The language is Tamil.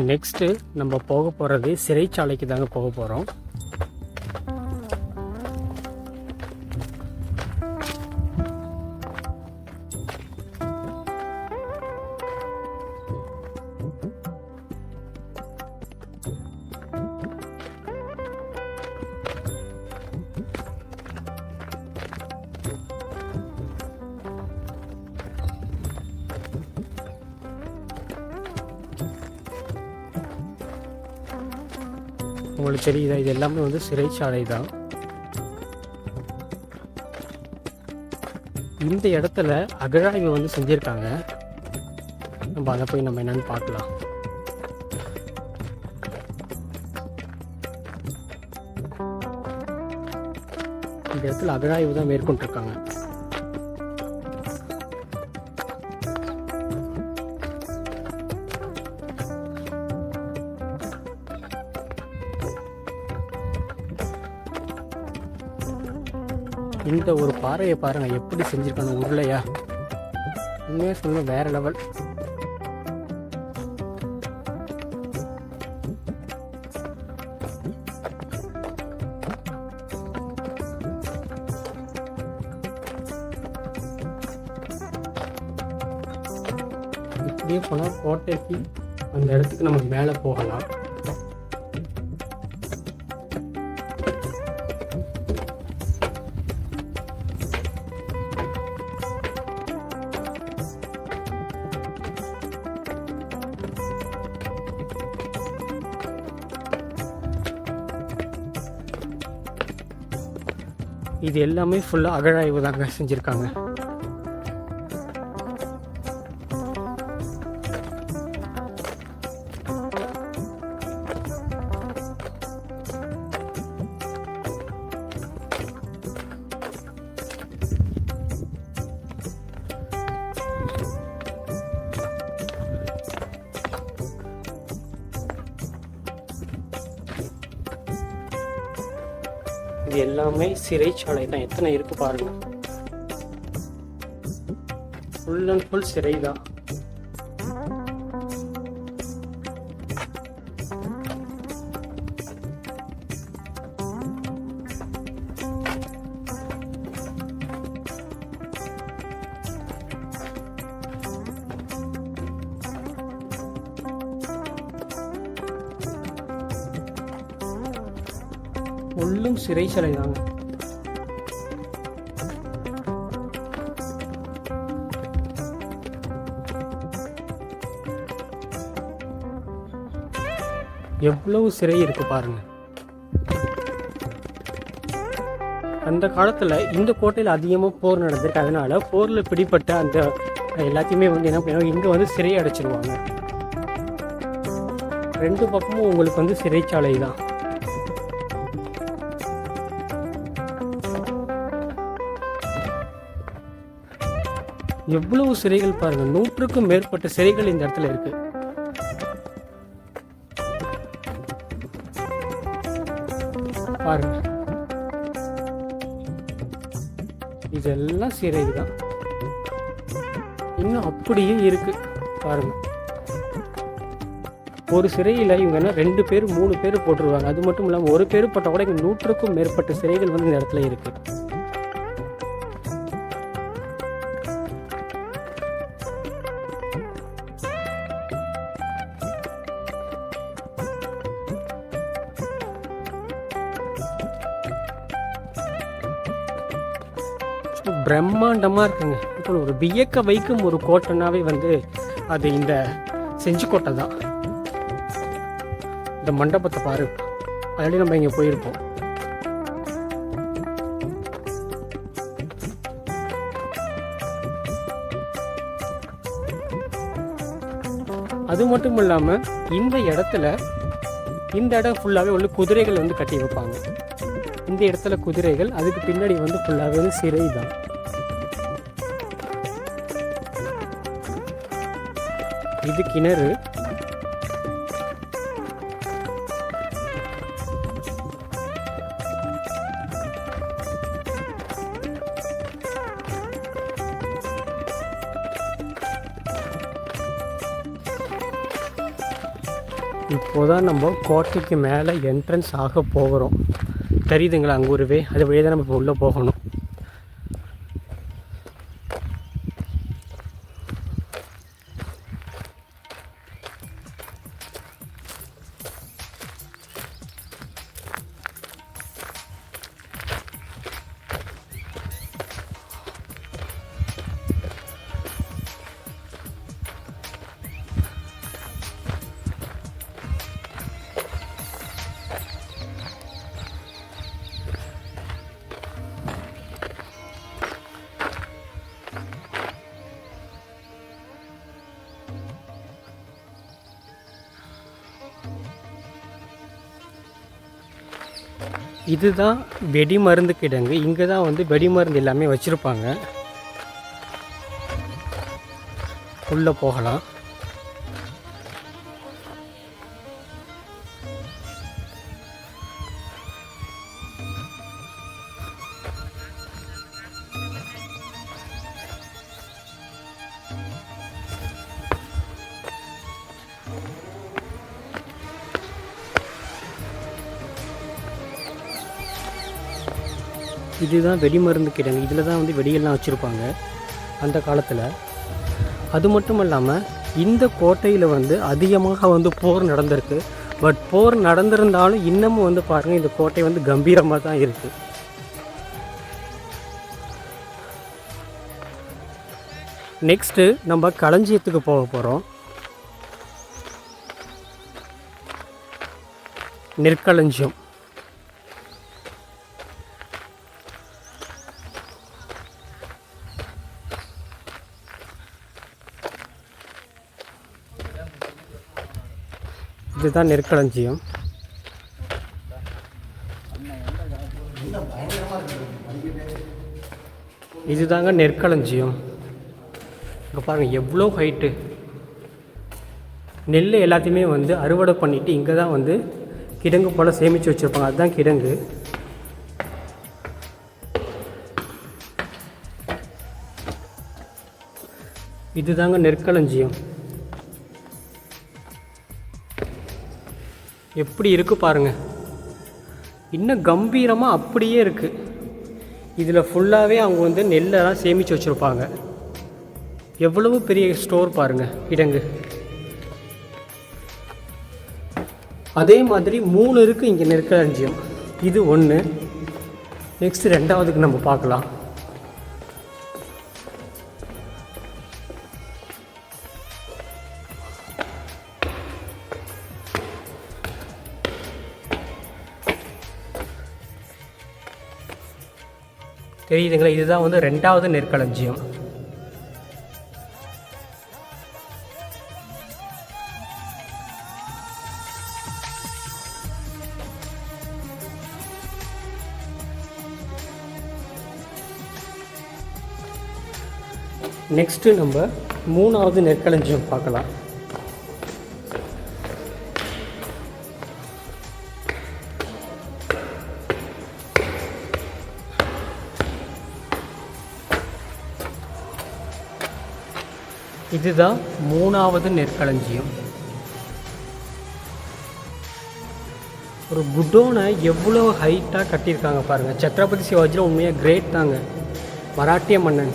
நெக்ஸ்ட்டு நம்ம போக போகிறது சிறைச்சாலைக்கு தாங்க போக போகிறோம் உங்களுக்கு தெரியுதா? இது எல்லாமே வந்து சிறைச்சாலை தான் இந்த இடத்துல அகழாய்வு வந்து செஞ்சுருக்காங்க. நம்ம அதை போய் நம்ம என்னன்னு பார்க்கலாம். இந்த இடத்துல அகழாய்வு தான் மேற்கொண்டிருக்காங்க. இந்த ஒரு பாறையை பாருங்கள் எப்படி செஞ்சிருக்காங்க உருளையா? உண்மையாக சொல்லணும் வேற லெவல். இப்படியே போனால் கோட்டைக்கு அந்த இடத்துக்கு நம்ம மேலே போகலாம். இது எல்லாமே ஃபுல்லாக அகழாய்வு தாங்க செஞ்சுருக்காங்க. இது எல்லாமே சிறைச்சாலை தான். எத்தனை இருக்கு பாருங்க. ஃபுல் அண்ட் ஃபுல் சிறை தான் ஃபுல்லும் சிறைச்சாலை தாங்க. எவ்வளவு சிறை இருக்கு பாருங்க. அந்த காலத்தில் இந்த கோட்டையில் அதிகமாக போர் நடந்திருக்கு அதனால போரில் பிடிப்பட்ட அந்த எல்லாத்தையுமே வந்து என்ன பண்ணுவாங்க இங்கே வந்து சிறை அடைச்சிருவாங்க. ரெண்டு பக்கமும் உங்களுக்கு வந்து சிறைச்சாலை தான் எவ்வளவு சிறைகள் பாருங்க. நூற்றுக்கும் மேற்பட்ட சிறைகள் இந்த இடத்துல இருக்கு. பாருங்க. இதெல்லாம் சிறை தான். இன்னும் அப்படியே இருக்கு. பாருங்க. ஒரு சிறையில் இவங்க என்ன ரெண்டு பேர் மூணு பேர் போட்டுருவாங்க. அது மட்டும் இல்லாமல் ஒரு பேர் போட்டால் கூட இங்கே நூற்றுக்கும் மேற்பட்ட சிறைகள் வந்து இந்த இடத்துல இருக்குது பிரம்மாண்டமாக இருக்குங்க. இப்போ ஒரு வியக்க வைக்கும் ஒரு கோட்டைனாவே வந்து அது இந்த செஞ்சிக்கோட்டை தான். இந்த மண்டபத்தை பாரு. ஆல்ரெடி நம்ம இங்கே போயிருப்போம். அது மட்டும் இல்லாமல் இந்த இடத்துல இந்த இடம் ஃபுல்லாகவே உள்ள குதிரைகள் வந்து கட்டி வைப்பாங்க. இந்த இடத்துல குதிரைகள் அதுக்கு பின்னாடி வந்து ஃபுல்லாகவே சிறை தான். இது கிணறு. இப்போதான் நம்ம கோட்டைக்கு மேலே என்ட்ரன்ஸ் ஆக போகிறோம். தெரியுதுங்களா அங்கே ஒரு வே அது வழியாக தான் நம்ம இப்போ உள்ளே போகணும். இதுதான் வெடி மருந்து கிடங்கு. இங்கே தான் வந்து வெடி மருந்து எல்லாமே வச்சுருப்பாங்க. உள்ளே போகலாம். இதுதான் வெடி மருந்து கிடங்கு. இதில் தான் வந்து வெடியெல்லாம் வச்சுருப்பாங்க அந்த காலத்தில். அது மட்டும் இல்லாமல் இந்த கோட்டையில் வந்து அதிகமாக வந்து போர் நடந்திருக்கு. பட் போர் நடந்திருந்தாலும் இன்னமும் வந்து பாருங்கள் இந்த கோட்டை வந்து கம்பீரமாக தான் இருக்குது நெக்ஸ்ட்டு நம்ம களஞ்சியத்துக்கு போக போகிறோம் நெற்களஞ்சியம் இதுதான் நெற்களஞ்சியம். இதுதாங்க நெற்களஞ்சியம். இங்கே பாருங்கள் எவ்வளோ ஹைட்டு நெல் எல்லாத்தையுமே வந்து அறுவடை பண்ணிவிட்டு இங்கே தான் வந்து கிடங்கு போல் சேமித்து வச்சுருப்பாங்க. அதுதான் கிடங்கு. இதுதாங்க நெற்களஞ்சியம். எப்படி இருக்குது பாருங்கள் இன்னும் கம்பீரமாக அப்படியே இருக்குது இதில் ஃபுல்லாகவே அவங்க வந்து நெல்லெல்லாம் சேமித்து வச்சுருப்பாங்க. எவ்வளவு பெரிய ஸ்டோர் பாருங்கள் கிடங்கு. அதே மாதிரி மூணு இருக்குது இங்கே நெற்களஞ்சியம். இது ஒன்று நெக்ஸ்ட் ரெண்டாவதுக்கு நம்ம பார்க்கலாம். தெரியுதுங்களா? இதுதான் வந்து ரெண்டாவது நெற்களஞ்சியம். நெக்ஸ்ட்டு நம்ம மூணாவது நெற்களஞ்சியம் பார்க்கலாம். இதுதான் மூணாவது நெற்களஞ்சியம். ஒரு குடோனை எவ்வளோ ஹைட்டாக கட்டியிருக்காங்க பாருங்கள் சத்ரபதி சிவாஜியில் உண்மையாக கிரேட் தாங்க. மராட்டிய மன்னன்.